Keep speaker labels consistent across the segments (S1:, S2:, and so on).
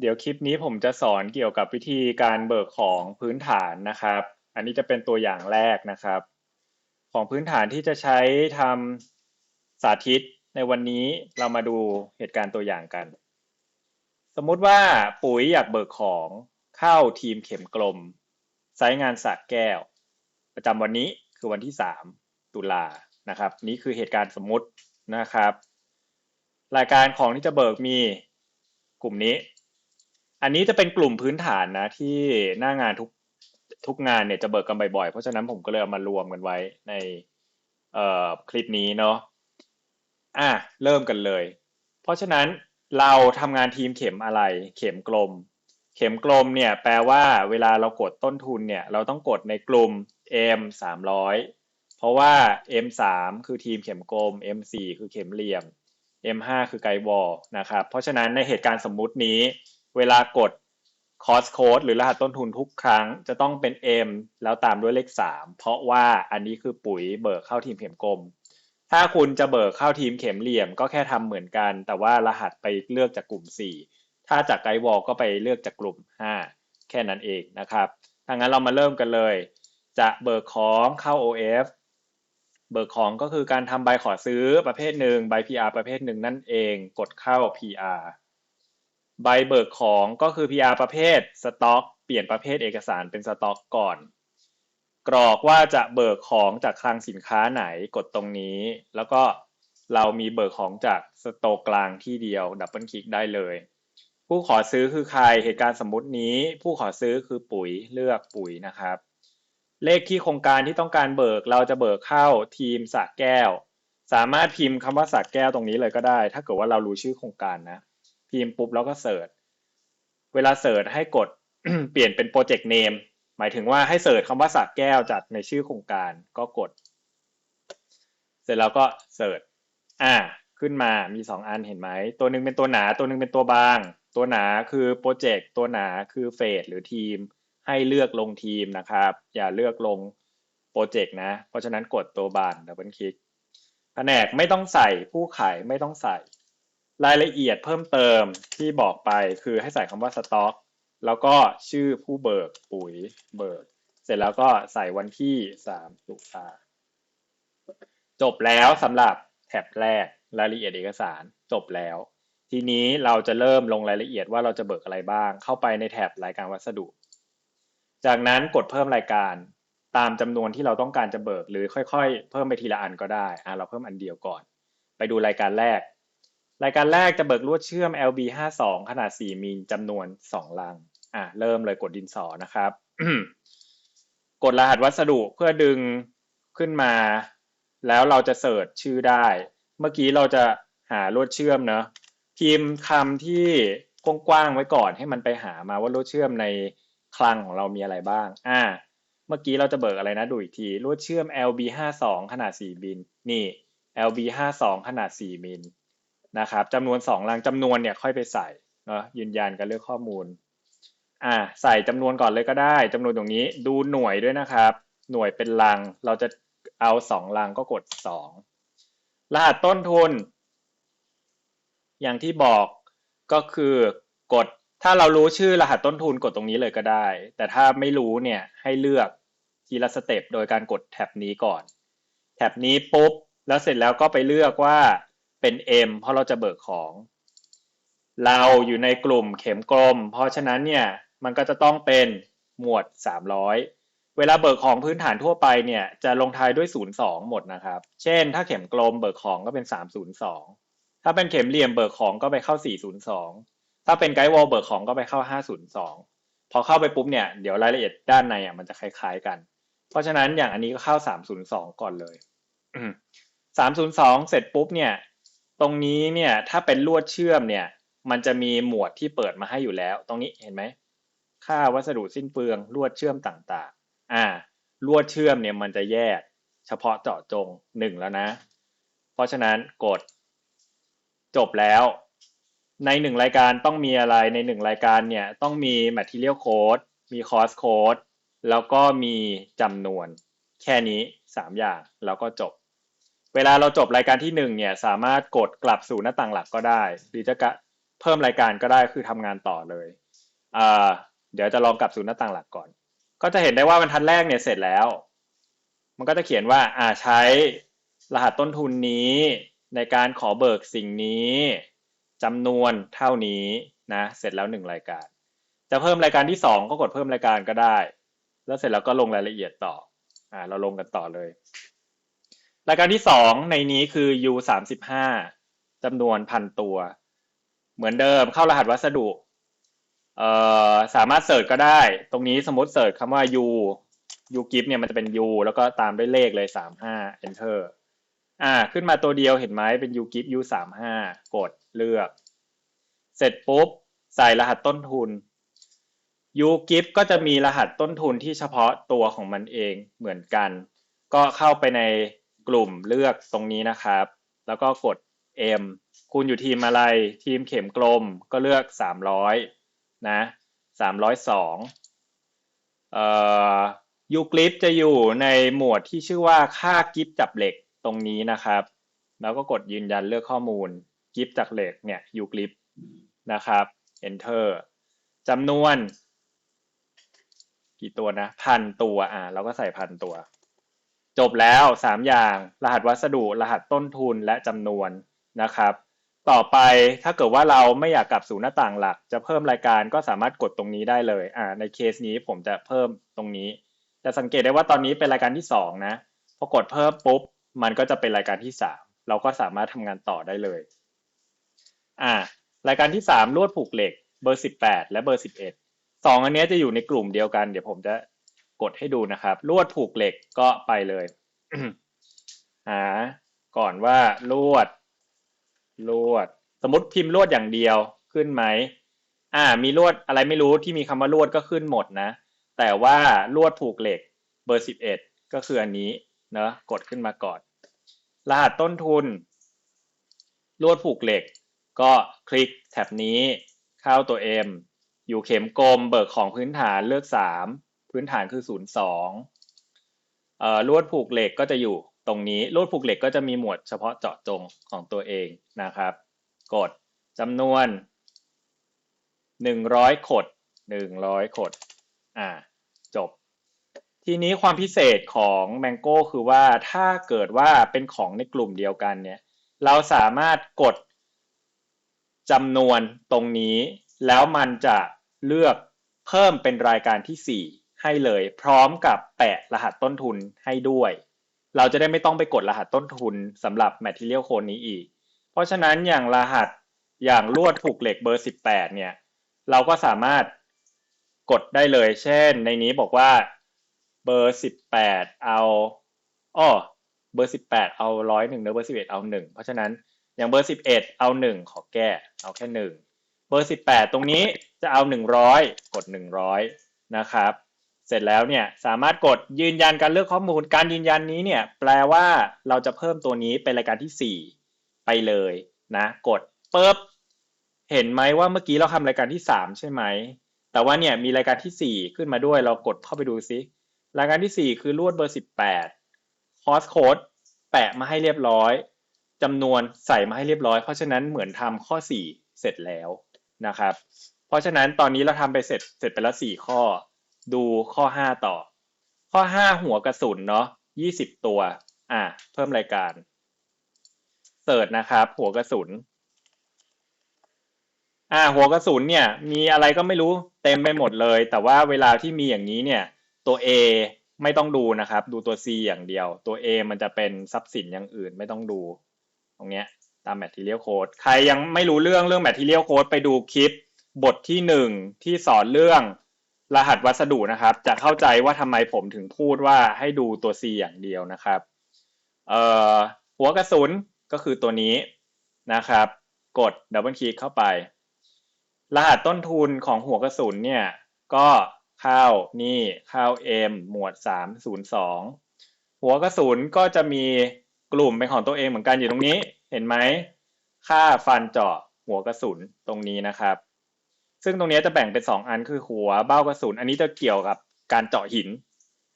S1: เดี๋ยวคลิปนี้ผมจะสอนเกี่ยวกับวิธีการเบิกของพื้นฐานนะครับ อันนี้จะเป็นตัวอย่างแรกนะครับ ของพื้นฐานที่จะใช้ทำสาธิตในวันนี้เรามาดูเหตุการณ์ตัวอย่างกัน สมมุติว่าปุ๋ยอยากเบิกของเข้าทีมเข็มกลมไซงานสระแก้ว ประจำวันนี้คือวันที่ 3 ตุลานะครับ นี่คือเหตุการณ์สมมุตินะครับ รายการของที่จะเบิกมีกลุ่มนี้ อันนี้จะเป็นกลุ่มพื้นฐานนะ ที่หน้างานทุกทุกงานเนี่ยจะเบิกกันบ่อยๆ เพราะฉะนั้นผมก็เลยเอามารวมกันไว้ในเอ่อคลิปนี้เนาะอะเริ่มกันเลย เพราะฉะนั้นเราทำงานทีมเข็มอะไร เข็มกลม เข็มกลมเนี่ยแปลว่าเวลาเรากดต้นทุนเนี่ย เราต้องกดในกลุ่ม M 300 เพราะว่า M 3คือทีมเข็มกลม M 4คือเข็มเหลี่ยม M 5คือไกด์วอลนะครับ เพราะฉะนั้นในเหตุการณ์สมมุตินี้ เวลากด cost code หรือรหัสต้นทุนทุกครั้งจะต้องเป็น M แล้วตามด้วยเลข 3 เพราะว่าอันนี้คือปุ๋ยเบิกเข้าทีมเข็มกลม ถ้าคุณจะเบิกเข้าทีมเข็มเหลี่ยมก็แค่ทำเหมือนกัน แต่ว่ารหัสไปเลือกจากกลุ่ม 4 ถ้าจากไกด์วอลก็ไปเลือกจากกลุ่ม 5 แค่นั้นเองนะครับถ้างั้นเรามาเริ่มกันเลย จะเบิกของเข้า OF เบิกของก็คือการทำใบขอซื้อประเภทหนึ่งใบ PR ประเภทหนึ่งนั่นเอง กดเข้า PR ใบเบิกของก็คือ PR ประเภทสต็อกเปลี่ยนประเภทเอกสารเป็นสต็อกก่อน กรอกว่าจะเบิกของจากคลังสินค้าไหนกดตรงนี้ แล้วก็เรามีเบิกของจากสโตร์กลางที่เดียวดับเบิลคลิกได้เลย ผู้ขอซื้อคือใครเหตุการณ์สมมุตินี้ ผู้ขอซื้อคือปุ๋ยเลือกปุ๋ยนะครับ เลขที่โครงการที่ต้องการเบิกเราจะเบิกเข้าทีมสระแก้ว สามารถพิมพ์คำว่าสระแก้วตรงนี้เลยก็ได้ ถ้าเกิดว่าเรารู้ชื่อโครงการนะ พิมพ์ปุ๊บแล้วก็เสิร์ชเวลาเสิร์ชให้กดเปลี่ยนเป็นโปรเจกต์เนมหมายถึงว่าให้เสิร์ชคำว่าสระแก้วจากในชื่อโครงการก็กด เสร็จแล้วก็เสิร์ชอ่า ขึ้นมามีสองอันเห็นไหม ตัวหนึ่งเป็นตัวหนา ตัวหนึ่งเป็นตัวบาง ตัวหนาคือโปรเจกต์ตัวหนาคือเฟสหรือทีม ให้เลือกลงทีมนะครับ อย่าเลือกลงโปรเจกต์นะ เพราะฉะนั้นกดตัวบานดับเบิลคลิกแผนกไม่ต้องใส่ผู้ขายไม่ต้องใส่ รายละเอียดเพิ่มเติมที่บอกไปคือให้ใส่คำว่าสต็อกแล้วก็ชื่อผู้เบิกปุ๋ยเบิก เสร็จแล้วก็ใส่วันที่3ตุลาจบแล้วสำหรับแท็บแรกรายละเอียดเอกสารจบแล้ว ทีนี้เราจะเริ่มลงรายละเอียดว่าเราจะเบิกอะไรบ้าง เข้าไปในแท็บรายการวัสดุ จากนั้นกดเพิ่มรายการตามจำนวนที่เราต้องการจะเบิกหรือค่อยๆ เพิ่มไปทีละอันก็ได้อ่าเราเพิ่มอันเดียวก่อน ไปดูรายการแรก รายการแรกจะเบิกลวดเชื่อม LB 5 2 ขนาด 4มิลจำนวน 2 ลัง อะ เริ่มเลยกดดินสอนะครับ กดรหัสวัสดุเพื่อดึงขึ้นมา แล้วเราจะเสิร์ชชื่อได้ เมื่อกี้เราจะหาลวดเชื่อมเนอะพิมพ์คำที่กว้างๆไว้ก่อนให้มันไปหามาว่าลวดเชื่อมในคลังของเรามีอะไรบ้าง อ่า เมื่อกี้เราจะเบิกอะไรนะ ดูอีกที ลวดเชื่อม LB 5 2 ขนาด4มิลนี่ LB 5 2 ขนาด 4 มิล นะครับจำนวน2ลังจำนวนเนี่ยค่อยไปใส่เนาะยืนยันกันเลือกข้อมูลอ่าใส่จำนวนก่อนเลยก็ได้จำนวนตรงนี้ดูหน่วยด้วยนะครับ หน่วยเป็นลังเราจะเอาสองลังก็กดสองรหัสต้นทุน อย่างที่บอกก็คือกดถ้าเรารู้ชื่อรหัสต้นทุนกดตรงนี้เลยก็ได้ แต่ถ้าไม่รู้เนี่ยให้เลือกทีละสเต็ปโดยการกดแท็บนี้ก่อน แท็บนี้ปุ๊บ แล้วเสร็จแล้วก็ไปเลือกว่า เป็น M เพราะเราจะเบิกของ เราอยู่ในกลุ่มเข็มกลม เพราะฉะนั้นเนี่ยมันก็จะต้องเป็นหมวด 300 เวลาเบิกของพื้นฐานทั่วไปเนี่ยจะลงท้ายด้วย 02 หมดนะครับ เช่น ถ้าเข็มกลมเบิกของก็เป็น 302 ถ้าเป็นเข็มเหลี่ยมเบิกของก็ไปเข้า 402 ถ้าเป็นไกด์วอลเบิกของก็ไปเข้า 502 พอเข้าไปปุ๊บเนี่ยเดี๋ยวรายละเอียดด้านในอะมันจะคล้ายๆกัน เพราะฉะนั้นอย่างอันนี้ก็เข้า 302 ก่อนเลย302 เสร็จปุ๊บเนี่ย ตรงนี้เนี่ยถ้าเป็นลวดเชื่อมเนี่ย มันจะมีหมวดที่เปิดมาให้อยู่แล้ว ตรงนี้เห็นไหมค่าวัสดุสิ้นเปลืองลวดเชื่อมต่างๆ อ่า ลวดเชื่อมเนี่ยมันจะแยก เฉพาะเจาะจงหนึ่งแล้วนะ เพราะฉะนั้นกด จบแล้ว ในหนึ่งรายการต้องมีอะไรในหนึ่งรายการเนี่ยต้องมี material code มี cost code แล้วก็มีจำนวน แค่นี้สามอย่างแล้วก็จบ เวลาเราจบรายการที่หนึ่งเนี่ยสามารถกดกลับสู่หน้าต่างหลักก็ได้ หรือจะกะเพิ่มรายการก็ได้คือทำงานต่อเลยอ่าเดี๋ยวจะลองกลับสู่หน้าต่างหลักก่อน ก็จะเห็นได้ว่าบรรทัดแรกเนี่ยเสร็จแล้ว มันก็จะเขียนว่าอ่าใช้รหัสต้นทุนนี้ ในการขอเบิกสิ่งนี้จำนวนเท่านี้นะเสร็จแล้วหนึ่งรายการ จะเพิ่มรายการที่สองก็กดเพิ่มรายการก็ได้ แล้วเสร็จแล้วก็ลงรายละเอียดต่ออ่าเราลงกันต่อเลย รายการที่สองในนี้คือ U สามสิบห้าจำนวนพันตัว เหมือนเดิมเข้ารหัสวัสดุเอ่อสามารถเสิร์ชก็ได้ ตรงนี้สมมติเสิร์ชคำว่า U U gift เนี่ยมันจะเป็น U แล้วก็ตามด้วยเลขเลยสามห้า enter อ่า ขึ้นมาตัวเดียวเห็นไหมเป็น U gift U สามห้ากดเลือก เสร็จปุ๊บ ใส่รหัสต้นทุน U gift ก็จะมีรหัสต้นทุนที่เฉพาะตัวของมันเองเหมือนกัน ก็เข้าไปใน กลุ่มเลือกตรงนี้นะครับ แล้วก็กด M คุณอยู่ทีมอะไร ทีมเข็มกลมก็เลือกสามร้อยนะสามร้อยสองเอ่อยูกลิปจะอยู่ในหมวดที่ชื่อว่าค่ากิฟจับเหล็กตรงนี้นะครับ แล้วก็กดยืนยันเลือกข้อมูลกิฟจากเหล็กเนี่ยยูกลิปนะครับ enter จำนวน กี่ตัวนะ พันตัวอ่าเราก็ใส่พันตัว จบแล้วสามอย่าง รหัสวัสดุ รหัสต้นทุนและจำนวนนะครับ ต่อไปถ้าเกิดว่าเราไม่อยากกลับสู่หน้าต่างหลัก จะเพิ่มรายการก็สามารถกดตรงนี้ได้เลยอ่าในเคสนี้ผมจะเพิ่มตรงนี้ จะสังเกตได้ว่าตอนนี้เป็นรายการที่สองนะพอกดเพิ่มปุ๊บ มันก็จะเป็นรายการที่สามเราก็สามารถทำงานต่อได้เลยอ่ารายการที่สามลวดผูกเหล็กเบอร์สิบแปดและเบอร์สิบเอ็ดสองอันนี้จะอยู่ในกลุ่มเดียวกัน เดี๋ยวผมจะ กดให้ดูนะครับ ลวดผูกเหล็กก็ไปเลยหาก่อนว่าลวด ลวด สมมติพิมพ์ลวดอย่างเดียวขึ้นไหมอ่า มีลวดอะไรไม่รู้ที่มีคำว่าลวดก็ขึ้นหมดนะ แต่ว่าลวดผูกเหล็กเบอร์สิบเอ็ดก็คืออันนี้เนอะกดขึ้นมาก่อน รหัสต้นทุน ลวดผูกเหล็ก ก็คลิกแท็บนี้ เข้าตัว M อยู่เข็มกลมเบิกของพื้นฐานเลือกสาม พื้นฐานคือศูนย์สองลวดผูกเหล็กก็จะอยู่ตรงนี้ลวดผูกเหล็กก็จะมีหมวดเฉพาะเจาะจงของตัวเองนะครับ กดจำนวนหนึ่งร้อยขดหนึ่งร้อยขดอ่าจบ ทีนี้ความพิเศษของ Mango คือว่าถ้าเกิดว่าเป็นของในกลุ่มเดียวกันเนี่ย เราสามารถกดจำนวนตรงนี้ แล้วมันจะเลือกเพิ่มเป็นรายการที่ 4 ให้เลย พร้อมกับแปะรหัสต้นทุนให้ด้วย เราจะได้ไม่ต้องไปกดรหัสต้นทุนสำหรับ Material Code นี้อีก เพราะฉะนั้นอย่างรหัสอย่างลวดผูกเหล็กเบอร์ 18 เนี่ย เราก็สามารถกดได้เลย เช่น ในนี้บอกว่าเบอร์ 18 เอาอ้อเบอร์ 18 เอาร้อยหนึ่งเบอร์ 11 เอาหนึ่งเพราะฉะนั้นอย่างเบอร์ 11 เอาหนึ่งขอแก้เอาแค่หนึ่งเบอร์ 18 ตรงนี้จะเอา 100 กด 100 นะครับ เสร็จแล้วเนี่ยสามารถกดยืนยันการเลือกข้อมูล การยืนยันนี้เนี่ยแปลว่าเราจะเพิ่มตัวนี้เป็นรายการที่ 4 ไปเลยนะกดปุ๊บเห็นไหมว่าเมื่อกี้เราทำรายการที่ 3 ใช่ไหม แต่ว่าเนี่ยมีรายการที่ 4 ขึ้นมาด้วยเรากดเข้าไปดูซิรายการที่ 4 คือลวดเบอร์ 18คอสโค้ดแปะมาให้เรียบร้อยจำนวนใส่มาให้เรียบร้อย เพราะฉะนั้นเหมือนทำข้อ 4 เสร็จแล้วนะครับ เพราะฉะนั้นตอนนี้เราทำไปเสร็จเสร็จไปแล้ว4ข้อ ดูข้อ5ต่อ ข้อ5หัวกระสุนเนาะ20ตัว อะ เพิ่มรายการเสิร์ชนะครับ หัวกระสุน อ่า หัวกระสุนเนี่ย มีอะไรก็ไม่รู้เต็มไปหมดเลย แต่ว่าเวลาที่มีอย่างนี้เนี่ย ตัว A ไม่ต้องดูนะครับ ดูตัว C อย่างเดียว ตัว A มันจะเป็นทรัพย์สินอย่างอื่นไม่ต้องดู ตรงเนี้ย ตาม material code ใครยังไม่รู้เรื่องเรื่อง material code ไปดูคลิป บทที่หนึ่งที่สอนเรื่อง รหัสวัสดุนะครับ จะเข้าใจว่าทำไมผมถึงพูดว่าให้ดูตัว C อย่างเดียวนะครับเอ่อหัวกระสุนก็คือตัวนี้นะครับ กดดับเบิลคลิกเข้าไป รหัสต้นทุนของหัวกระสุนเนี่ย ก็เข้านี่เข้า M หมวด 302 หัวกระสุนก็จะมีกลุ่มเป็นของตัวเองเหมือนกันอยู่ตรงนี้ เห็นไหมค่าฟันเจาะหัวกระสุนตรงนี้นะครับ ซึ่งตรงนี้จะแบ่งเป็น2อันคือหัวเบ้ากระสุน อันนี้จะเกี่ยวกับการเจาะหิน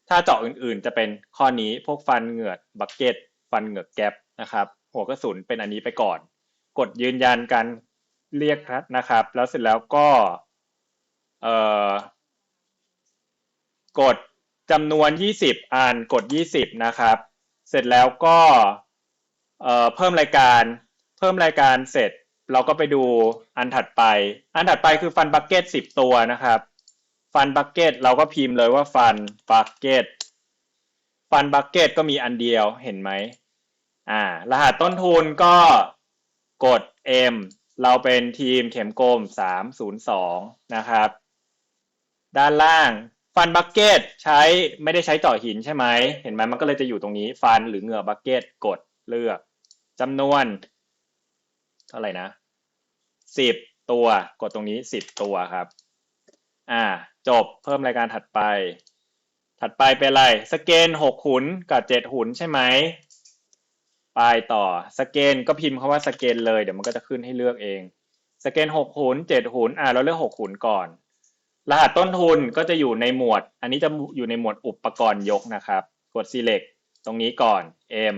S1: ถ้าเจาะอื่นๆ จะเป็นข้อนี้พวกฟันเหงือกบักเก็ตฟันเหงือกแก๊ปนะครับ หัวกระสุนเป็นอันนี้ไปก่อน กดยืนยันการเรียกนะครับ แล้วเสร็จแล้วก็เอ่อกดจำนวน 20อ่านกด 20 นะครับ เสร็จแล้วก็เออเพิ่มรายการ เพิ่มรายการเสร็จ เราก็ไปดูอันถัดไป อันถัดไปคือฟันบักเก็ต10ตัวนะครับ ฟันบักเก็ตเราก็พิมพ์เลยว่าฟันบักเก็ตฟันบักเก็ตก็มีอันเดียวเห็นไหมอ่ารหัสต้นทุนก็กด M เราเป็นทีมเข็มกลม 302 นะครับ ด้านล่างฟันบักเก็ตใช้ไม่ได้ใช้เจาะหินใช่ไหม เห็นไหมมันก็เลยจะอยู่ตรงนี้ ฟันหรือเหงื่อบักเก็ตกดเลือกจำนวน ท่าไหร่นะ10ตัวกดตรงนี้10ตัวครับ อ่า จบเพิ่มรายการถัดไป ถัดไปเป็นอะไรสเกนหกหุนกับเจ็ดหุนใช่ไหมไปต่อสเกนก็พิมพ์คาว่าสเกนเลยเดี๋ยวมันก็จะขึ้นให้เลือกเองสเกนหกหุนเจ็ดหุนอ่าเราเลือกหกหุนก่อน รหัสต้นทุนก็จะอยู่ในหมวด อันนี้จะอยู่ในหมวดอุปกรณ์ยกนะครับ กด select ตรงนี้ก่อน M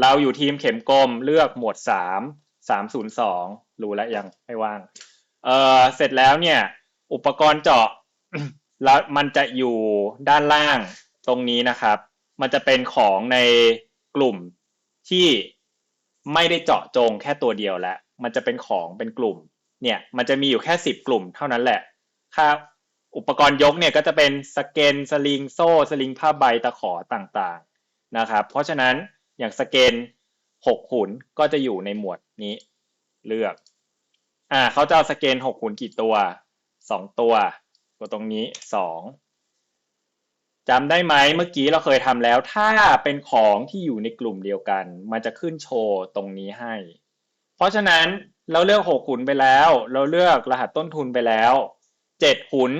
S1: เราอยู่ทีมเข็มกลมเลือกหมวดสาม สามศูนย์สองรู้แล้วยังไม่ว่าง เออเสร็จแล้วเนี่ย อุปกรณ์เจาะแล้วมันจะอยู่ด้านล่างตรงนี้นะครับ มันจะเป็นของในกลุ่มที่ไม่ได้เจาะจงแค่ตัวเดียวแล้ว มันจะเป็นของเป็นกลุ่ม เนี่ย มันจะมีอยู่แค่สิบกลุ่มเท่านั้นแหละ ค่าอุปกรณ์ยกเนี่ยก็จะเป็นสเกนสลิงโซ่สลิงผ้าใบตะขอต่างๆนะครับ เพราะฉะนั้นอย่างสเกน หกหุนก็จะอยู่ในหมวดนี้ เลือก อ่าเขาจะเอาสเกนหกหุนกี่ตัวสองตัวตัวตรงนี้สองจำได้ไหมเมื่อกี้เราเคยทำแล้ว ถ้าเป็นของที่อยู่ในกลุ่มเดียวกัน มันจะขึ้นโชว์ตรงนี้ให้ เพราะฉะนั้นเราเลือกหกหุนไปแล้ว เราเลือกรหัสต้นทุนไปแล้วเจ็ดหุน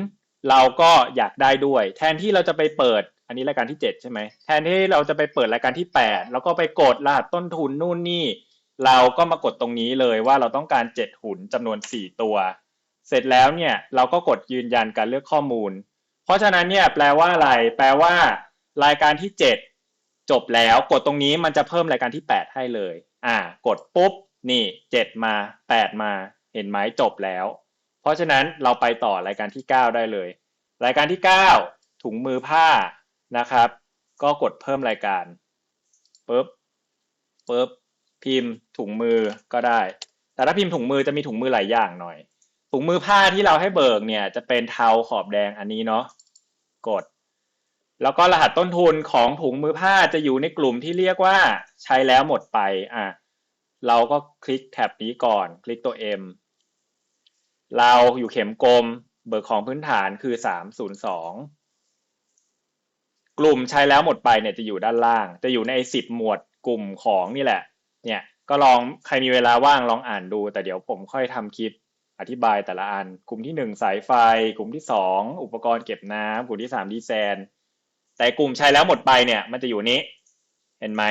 S1: เราก็อยากได้ด้วย แทนที่เราจะไปเปิด อันนี้รายการที่เจ็ดใช่ไหมแทนที่เราจะไปเปิดรายการที่แปดแล้วก็ไปกดรหัสต้นทุนนู่นนี่ เราก็มากดตรงนี้เลยว่าเราต้องการเจ็ดหุนจำนวนสี่ตัว เสร็จแล้วเนี่ยเราก็กดยืนยันการเลือกข้อมูล เพราะฉะนั้นเนี่ยแปลว่าอะไรแปลว่า รายการที่เจ็ดจบแล้วกดตรงนี้มันจะเพิ่มรายการที่แปดให้เลย อ่า กดปุ๊บนี่เจ็ดมาแปดมาเห็นไหมจบแล้ว เพราะฉะนั้นเราไปต่อรายการที่เก้าได้เลย รายการที่เก้าถุงมือผ้า นะครับ ก็กดเพิ่มรายการปุ๊บปุ๊บพิมพ์ถุงมือก็ได้ แต่ถ้าพิมพ์ถุงมือจะมีถุงมือหลายอย่างหน่อย ถุงมือผ้าที่เราให้เบิกเนี่ยจะเป็นเทาขอบแดงอันนี้เนาะกด แล้วก็รหัสต้นทุนของถุงมือผ้าจะอยู่ในกลุ่มที่เรียกว่าใช้แล้วหมดไปอะเราก็คลิกแท็บนี้ก่อน คลิกตัว M เราอยู่เข็มกลม เบิกของพื้นฐานคือ 302 กลุ่มใช้แล้วหมดไปเนี่ยจะอยู่ด้านล่าง จะอยู่ใน10หมวดกลุ่มของนี่แหละ เนี่ยก็ลองใครมีเวลาว่างลองอ่านดู แต่เดี๋ยวผมค่อยทำคลิปอธิบายแต่ละอัน กลุ่มที่1สายไฟ กลุ่มที่2อ,อุปกรณ์เก็บน้ำกลุ่มที่3ดีแซนแต่กลุ่มใช้แล้วหมดไปเนี่ย มันจะอยู่นี้ เห็นไหม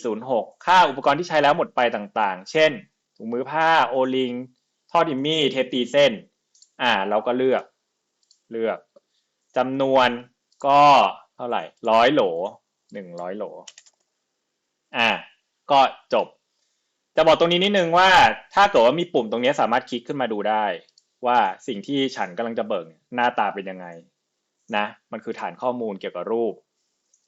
S1: 406ค่าอุปกรณ์ที่ใช้แล้วหมดไปต่างๆ เช่นถุงมือผ้าโอลิงท่อดิมมี่เทปตีเส้น อ่า เราก็เลือก เลือกจำนวนก็ ท่าไหร่ร้อยโหลหนึ่งร้อยโหลอ่าก็จบ จะบอกตรงนี้นิดนึงว่าถ้าเกิดว่ามีปุ่มตรงนี้สามารถคลิกขึ้นมาดูได้ ว่าสิ่งที่ฉันกำลังจะเบิกหน้าตาเป็นยังไงนะมันคือฐานข้อมูลเกี่ยวกับรูป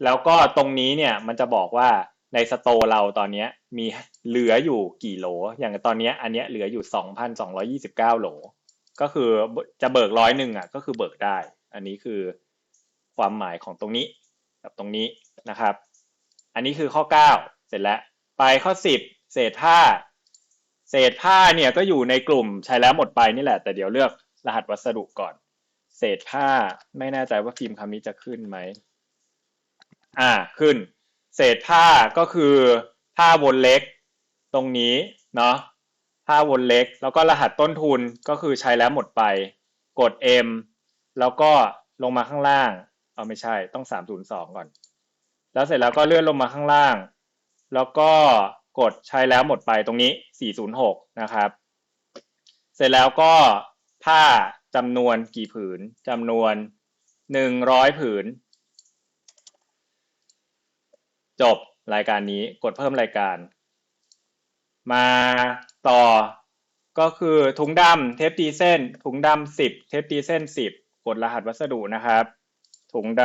S1: แล้วก็ตรงนี้เนี่ยมันจะบอกว่าในสโตเราตอนนี้มีเหลืออยู่กี่โหล อย่างตอนนี้อันนี้เหลืออยู่ 2,229 โหล ก็คือจะเบิกร้อยหนึ่งอะก็คือเบิกได้ อันนี้คือ ความหมายของตรงนี้กับตรงนี้นะครับ อันนี้คือข้อ 9 เสร็จแล้ว ไปข้อ 10 เศษผ้า เศษผ้าเนี่ยก็อยู่ในกลุ่มใช้แล้วหมดไปนี่แหละ แต่เดี๋ยวเลือกรหัสวัสดุก่อน เศษผ้าไม่แน่ใจว่าพิมพ์คำนี้จะขึ้นไหมอ่าขึ้น เศษผ้าก็คือผ้าวนเล็ก ตรงนี้เนาะผ้าวนเล็ก แล้วก็รหัสต้นทุนก็คือใช้แล้วหมดไป กด M แล้วก็ลงมาข้างล่าง เอาไม่ใช่ต้อง302ก่อน แล้วเสร็จแล้วก็เลื่อนลงมาข้างล่าง แล้วก็กดใช้แล้วหมดไปตรงนี้406นย์หกนะครับ เสร็จแล้วก็ผ้าจำนวนกี่ผืนจำนวน100ผืน จบรายการนี้กดเพิ่มรายการ มาต่อก็คือถุงดำเทปตีเส้นถุงดำสิบเทปตีเส้นสิบกดรหัสวัสดุนะครับ ถุงด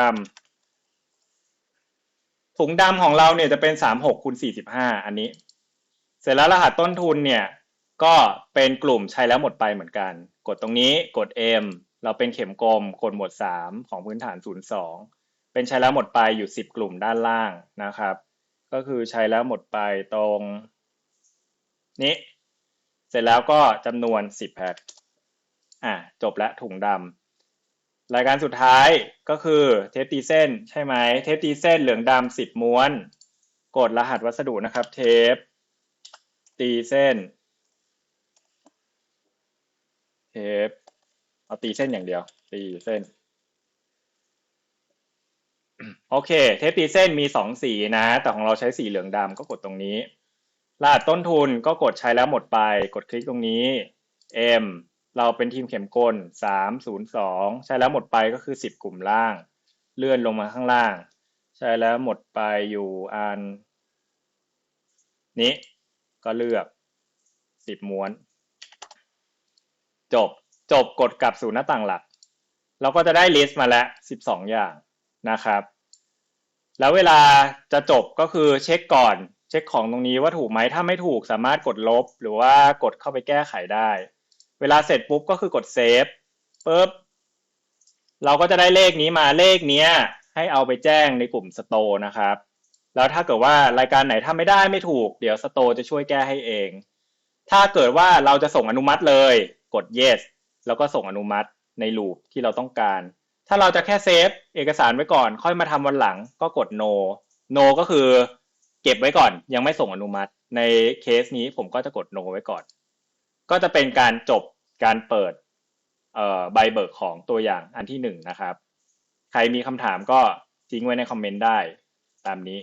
S1: ำถุงดำของเราเนี่ยจะเป็นสามหกคูณสี่สิบห้าอันนี้ เสร็จแล้วรหัสต้นทุนเนี่ย ก็เป็นกลุ่มใช้แล้วหมดไปเหมือนกัน กดตรงนี้กด M เราเป็นเข็มกลมกดหมวดสามของพื้นฐานศูนย์สองเป็นใช้แล้วหมดไปอยู่สิบกลุ่มด้านล่างนะครับ ก็คือใช้แล้วหมดไปตรงนี้ เสร็จแล้วก็จำนวนสิบแพ็คอะจบแล้วถุงดำ รายการสุดท้ายก็คือเทปตีเส้นใช่ไหมเทปตีเส้นเหลืองดำสิบม้วน กดรหัสวัสดุนะครับ เทป ตีเส้น เทปเอาตีเส้นอย่างเดียว ตีเส้น โอเค เทปตีเส้นมีสองสีนะ แต่ของเราใช้สีเหลืองดำก็กดตรงนี้รหัสต้นทุนก็กดใช้แล้วหมดไป กดคลิกตรงนี้ M เราเป็นทีมเข็มกล302ใช้แล้วหมดไปก็คือ10กลุ่มล่าง เลื่อนลงมาข้างล่าง ใช้แล้วหมดไปอยู่อันนี้ก็เลือก10ม้วน จบจบกดกลับสู่หน้าต่างหลัก เราก็จะได้ลิสต์มาแล้ว12อย่างนะครับ แล้วเวลาจะจบก็คือเช็คก่อน เช็คของตรงนี้ว่าถูกไหมถ้าไม่ถูกสามารถกดลบ หรือว่ากดเข้าไปแก้ไขได้ เวลาเสร็จปุ๊บก็คือกดเซฟปุ๊บเราก็จะได้เลขนี้มาเลขเนี้ย ให้เอาไปแจ้งในกลุ่มสโตนะครับ แล้วถ้าเกิดว่ารายการไหนถ้าไม่ได้ไม่ถูก เดี๋ยวสโตจะช่วยแก้ให้เอง ถ้าเกิดว่าเราจะส่งอนุมัติเลย กด yes แล้วก็ส่งอนุมัติในลูปที่เราต้องการ ถ้าเราจะแค่เซฟเอกสารไว้ก่อน ค่อยมาทำวันหลังก็กด no no ก็คือ เก็บไว้ก่อน ยังไม่ส่งอนุมัติ ในเคสนี้ผมก็จะกด no ไว้ก่อน ก็จะเป็นการจบการเปิดใบเบิกของตัวอย่างอันที่หนึ่งนะครับ ใครมีคำถามก็ทิ้งไว้ในคอมเมนต์ได้ตามนี้